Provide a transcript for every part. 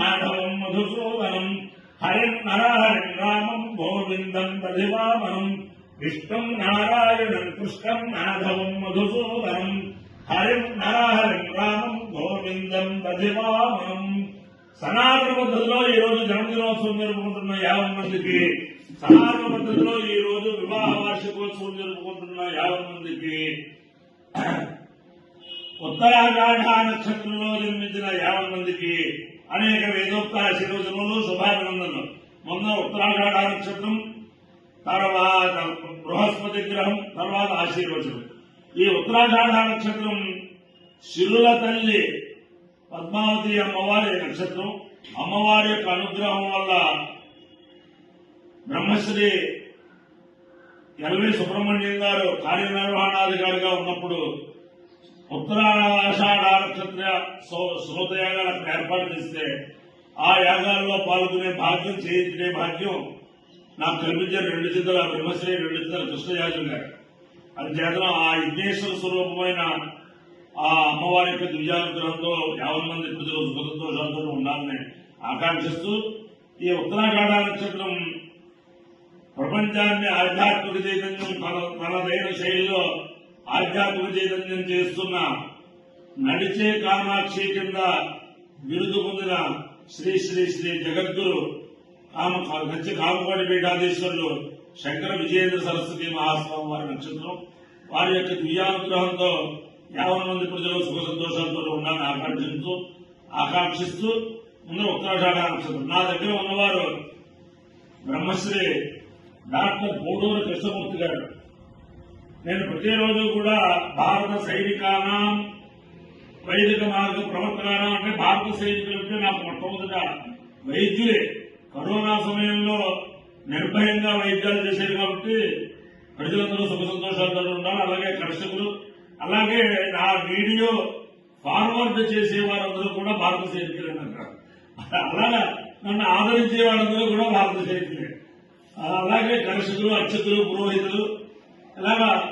మాధవం మధుసూదనం హరిం నరహరిం రామం గోవిందం దధివామనం విష్ణుం నారాయణం కృష్ణం మాధవం మధుసూదనం హరిం నరహరిం రామం గోవిందం దధివామనం సనాతన పద్ధతిలో ఈ రోజు జన్మదినోత్సవం జరుపుకుంటున్న యాభై మందికి సనాతన పద్ధతిలో ఈ రోజు వివాహ వార్షికోత్సవం జరుపుకుంటున్న యాభై మందికి ఉత్తరాగాఢ నక్షత్రంలో జన్మించిన యాభై మందికి అనేక వేదోక్త ఆశీర్వచనలు శుభాభినందనలు. మొన్న ఉత్తరాగాఢ నక్షత్రం తర్వాత బృహస్పతి గ్రహం తర్వాత ఆశీర్వచనం. ఈ ఉత్తరాఖాడ నక్షత్రం శిరుల తల్లి పద్మావతి అమ్మవారి నక్షత్రం. అమ్మవారి యొక్క అనుగ్రహం వల్ల బ్రహ్మశ్రీ ఎల్వి సుబ్రహ్మణ్యం గారు కార్యనిర్వహణాధికారిగా ఉన్నప్పుడు ఉత్తరాషాఢ నక్షత్ర సో- శ్రోత యాగాలకు ఏర్పాటు చేస్తే ఆ యాగాల్లో పాల్గొనే భాగ్యం చేయించే భాగ్యం నాకు కనిపించే రెండు చిత్రాల బ్రహ్మశ్రీ రెండు చిత్రాల కృష్ణయాజు గారు. అది చేతనం ఆ విఘ్నేశ్వర స్వరూపమైన ఆ అమ్మవారి యొక్క దివ్యానుగ్రహంతో యాభై మంది ప్రజలు సుఖసంతోషాలతో ఉండాలని ఆకాంక్షిస్తూ ఈ ఉత్తరాఖండ నక్షత్రం ప్రపంచాన్ని ఆధ్యాత్మిక చైతన్యం తన తనదైన శైలిలో ఆధ్యాత్మిక చైతన్యం చేస్తున్న నడిచే కామాక్షి కింద బిరుదు పొందిన శ్రీ శ్రీ శ్రీ జగద్గురు కామ నచ్చి కామకోటి పీఠాధీశ్వరులు శంకర విజయేంద్ర సరస్వతి మహాస్వామి వారి నక్షత్రం. వారి యొక్క దివ్యానుగ్రహంతో యాభై మంది ప్రజలు సుఖ సంతోషాలతో ఉండాలని ఆకాంక్షిస్తూ ఆకాంక్షిస్తూ ముందు ఉత్తరాషాఢ నక్షత్రం. నా దగ్గర ఉన్నవారు బ్రహ్మశ్రీ డాక్టర్ గూడూరు కృష్ణమూర్తి గారు. నేను ప్రతిరోజు కూడా భారత సైనికానం వైదిక మార్గ ప్రవర్తనానం అంటే భారత సైనికులు అంటే నాకు మొట్టమొదట వైద్యులే. కరోనా సమయంలో నిర్భయంగా వైద్యాలు చేశారు కాబట్టి ప్రజలందరూ సుఖ సంతోషాలతో ఉండాలి. అలాగే కర్షకులు అలాగే నా వీడియో ఫార్వర్డ్ చేసే వారందరూ కూడా భారత సైనికులే అంటారు. అలాగా నన్ను ఆదరించే వాళ్ళందరూ కూడా భారత సైనికులే. అలాగే కర్షకులు అర్చకులు పురోహితులు ఇలాగా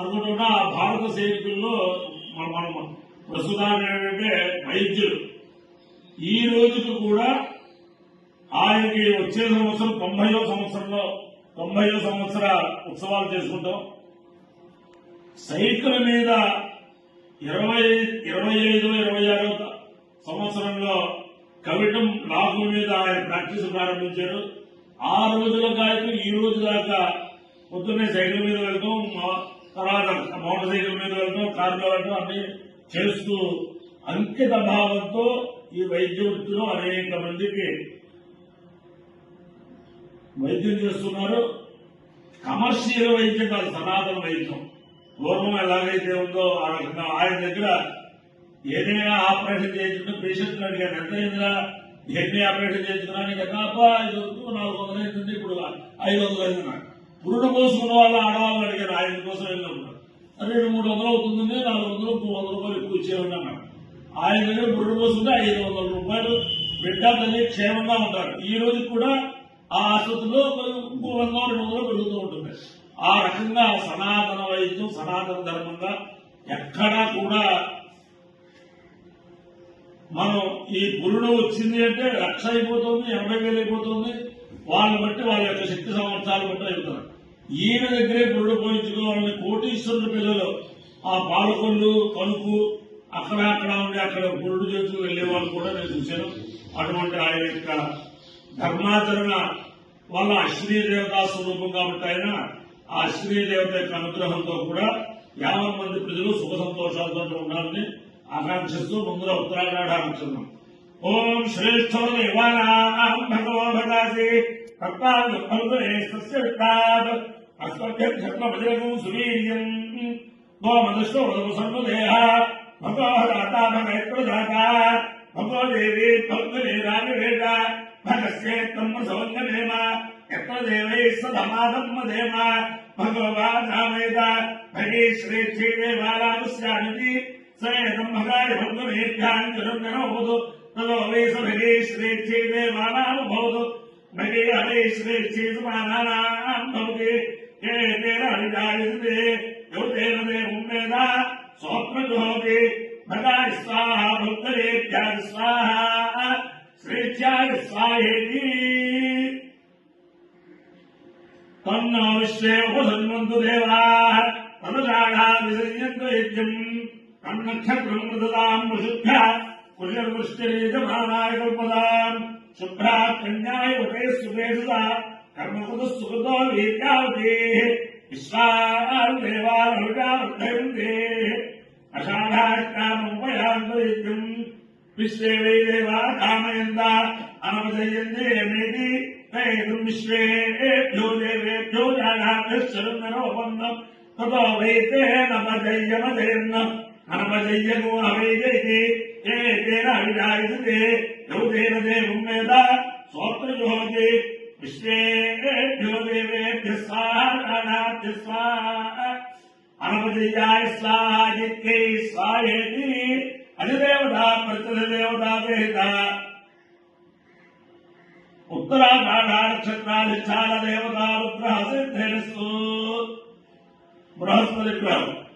అనుకుంటున్న ఆ భారత సైనికుల్లో మన- మనం ప్రస్తుతానికి ఏంటంటే వైద్యులు. ఈ రోజుకు కూడా ఆయనకి వచ్చే సంవత్సరం తొంభైలో సంవత్సరంలో తొంభైలో సంవత్సర ఉత్సవాలు చేసుకుంటాం. సైకిల్ మీద ఇరవై ఇరవై ఐదు ఇరవై ఆరో సంవత్సరంలో కవిటం లాగు మీద ఆయన ప్రాక్టీస్ ప్రారంభించారు. ఆ రోజుల గాయకు ఈ రోజు దాకా పొద్దున్నే సైకిల్ మీద వెళ్తాం. మా- తర్వాత మోటార్ సైకిల్ మీద వెళ్తాం కారులో వెళ్తాం అన్ని చేస్తూ అంకిత భావంతో ఈ వైద్య వృత్తిలో అనేక మందికి వైద్యం చేస్తున్నారు. కమర్షియల్ వైద్యం కాదు సనాతన వైద్యం. పూర్వం ఎలాగైతే ఉందో ఆ రకంగా ఆయన దగ్గర ఏదైనా ఆపరేషన్ చేయించుకుంటే పేషెంట్ అడిగాను ఎంత అయిందిరా? ఎన్ని ఆపరేషన్ చేయించుకున్నాను కదా అబ్బా నాలుగు వందలు అవుతుంది ఇప్పుడు ఐదు వందలు అయింది పురుడు పోసుకున్న వాళ్ళ ఆడవాళ్ళు అడిగారు ఆయన కోసం వెళ్ళినప్పుడు రెండు మూడు వందలు అవుతుంది నాలుగు వందలు మూడు వందల రూపాయలు ఎక్కువ ఇచ్చేయండి అన్నాడు. ఆయన దగ్గర పురుడు పోసుకుంటే ఐదు వందల రూపాయలు బిడ్డ తల్లి క్షేమంగా ఉంటారు ఈ రోజు కూడా ఆ ఆసుపత్రిలో ఇంకో వంద రెండు వందలు పెరుగుతూ ఉంటుంది. ఆ రకంగా సనాతన వైద్యం సనాతన ధర్మంగా ఎక్కడా కూడా మనం ఈ పురుడు వచ్చింది అంటే లక్ష అయిపోతుంది ఎనభై వేలు అయిపోతుంది. వాళ్ళని బట్టి వాళ్ళ యొక్క శక్తి సామర్థ్యాలు బట్టి వెళ్తారు ఈయన దగ్గరే పురుడు పోయించుకోవాలని కోటీశ్వరుడు పిల్లలు ఆ పాలకొల్లు కనుపు అక్కడ అక్కడ ఉండి అక్కడ గురుడు చేతులు వెళ్ళే వాళ్ళు కూడా నేను చూశాను. అటువంటి ఆయన యొక్క ధర్మాచరణ వల్ల అశ్వినీ దేవతా స్వరూపం కాబట్టి ఆయన ఆ అశ్వినీ దేవత యొక్క అనుగ్రహంతో కూడా యాభై మంది ప్రజలు సుఖ సంతోషాలతో ఉండాలని ఆకాంక్షిస్తూ ముందుగా ओम श्रेष्ठो देवानाम भगवो भगासि। कर्ताव्य फलदरेस्तस्य वित्ताद् अस्मभ्यं धर्मभजगु सुवीर्यम्। गोमदस्यो वदतु सर्वदेह। भगो भगाता भगैत्र दाता भगो देवी फलदरे यत्र भगाय వేస భగే శ్రీ శ్రీ దేవానామభవదు భగే హరే శ్రీ శ్రీ ఏ తేన హరిజాయతే యోతేన దేవం వేద స్వప్నజోతి భగాయ స్వాహ శ్రీత్యాయ స్వాహేతి. తన్నో విశ్వే ఉపసన్వంతు దేవా తనుజాడా విసర్యంతు యజ్ఞం తన్నక్షత్రం మృదతాం వశుద్ధ കുളിർവൃഷ്ടിരീജമാനായകൽപതാം ശുഭ്രാഖണ്ഡായ ഉദയ സുവേദിത കർമ്മകുത സുഹൃതോ വീര്യാവതേ വിശ്വാൽദേവാർഹൃതേ അഷാഢാഷ്ടാമുപയാന്തരിക്കും വിശ്വേവൈ ദേവാ കാമയന്ത അനവജയന്തേ മേതി തേതും വിശ്വേഭ്യോ ദേവേഭ്യോ ജാഗാഭിശ്വരനരോപന്നം തതോ വൈതേന പജയ്യമജയെന്നം അനവജയ്യമോ അവൈദേഹി ഏ అనపజయ్యను అవైజయతి ఏ తేన దేవం వేద సోత్రజోతి విశ్వేభ్యో దేవేభ్య స్వాహాభ్య స్వాహ అనపజయ్యాయ స్వాహాజిత్యై స్వాహేతి అధిదేవత ప్రతిదేవత దేవత ఉత్తరాఖండ బృహస్పతి గ్రహం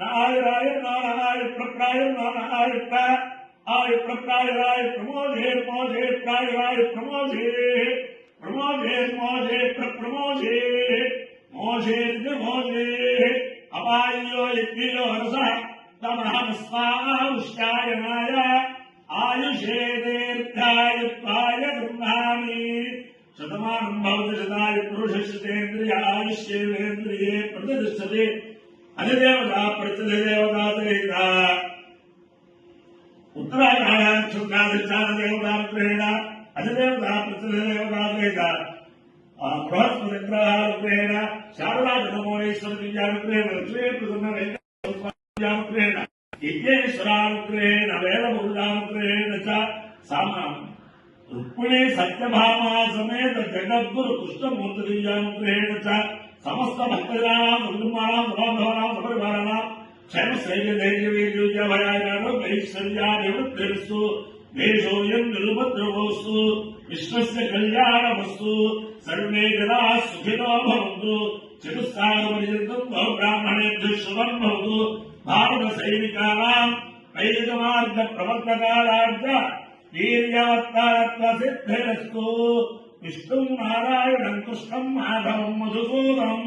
न आयुराय नाराय प्रप्राय नाराय प्रा आय प्रप्रायराय प्रमोधे मोधे प्रायराय प्रमोधे प्रमोधे मोधे प्रमोधे मोधे मोधे अपायो यज्ञो हर्ष तमहं स्वाहा బృహస్పతి గ్రహాగ్రహేణ శారదా జనమోనేశ్వర విద్యాగ్రహేణ లక్ష్మీ ప్రసన్న సత్యభామా సమేత జగద్గురు కృష్ణమూర్తి దివ్యానుగ్రహేణ సమస్త భక్తజనాం కుటుంబానాం సమాధవానాం క్షేమ శ్రైర్య ధైర్య వీర్య భయాైశ్వర్యాభివృద్ధిస్తు దేశోయం నిరుపద్రవోస్తు విశ్వస్య కళ్యాణమస్తు సర్వే జనా సుఖినో భవంతు చతుస్సాగపర్యంతం బహు బ్రాహ్మణేభ్య శుభం భవతు. భారత సైనికానాం వైదిక మార్గ ప్రవర్తకాలార్థ వీర్యవత్తారత్వ సిద్ధిరస్తు విష్ణుం నారాయణం కృష్ణం మాధవం మధుసూదనం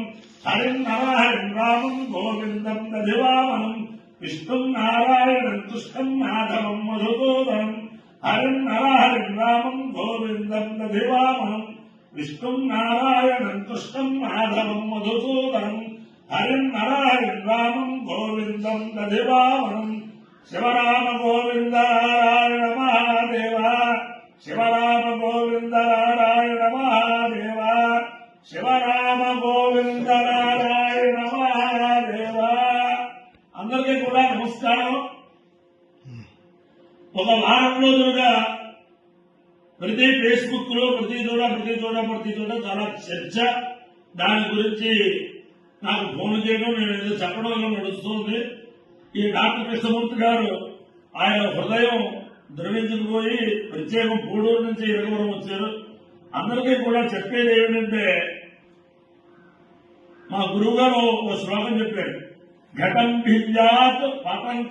హరిం నరహరిం రామం గోవిందం దధివామనం విష్ణుం నారాయణం కృష్ణం మాధవం మధుసూదనం. హరిం నరహరిం రామం గోవిందం దధివామనం విష్ణుం నారాయణం కృష్ణం మాధవం మధుసూదనం హరిం నరహరిం రామం గోవిందం దధివామనం శివరామ గోవింద నారాయణ మహాదేవ శివరామ గోవింద నారాయణ మహాదేవ శివరామ గోవింద నారాయణ మహాదేవ అందరికీ కూడా నమస్కారం. ఒక వారం రోజులుగా ప్రతి ఫేస్బుక్లో ప్రతి చోట ప్రతి చోట ప్రతి చోట చాలా చర్చ. దాని గురించి నాకు ఫోన్ చేయడం నేను ఏదో చెప్పడం వల్ల నడుస్తుంది. ఈ డాక్టర్ కృష్ణమూర్తి గారు ఆయన హృదయం ద్రవించుకుపోయి ప్రత్యేకం పూడూరు నుంచి ఇరగవరం వచ్చారు. అందరికీ కూడా చెప్పేది ఏమిటంటే మా గురువు గారు ఒక శ్లోకం చెప్పారు. ఘటం భిల్యాత్ పతం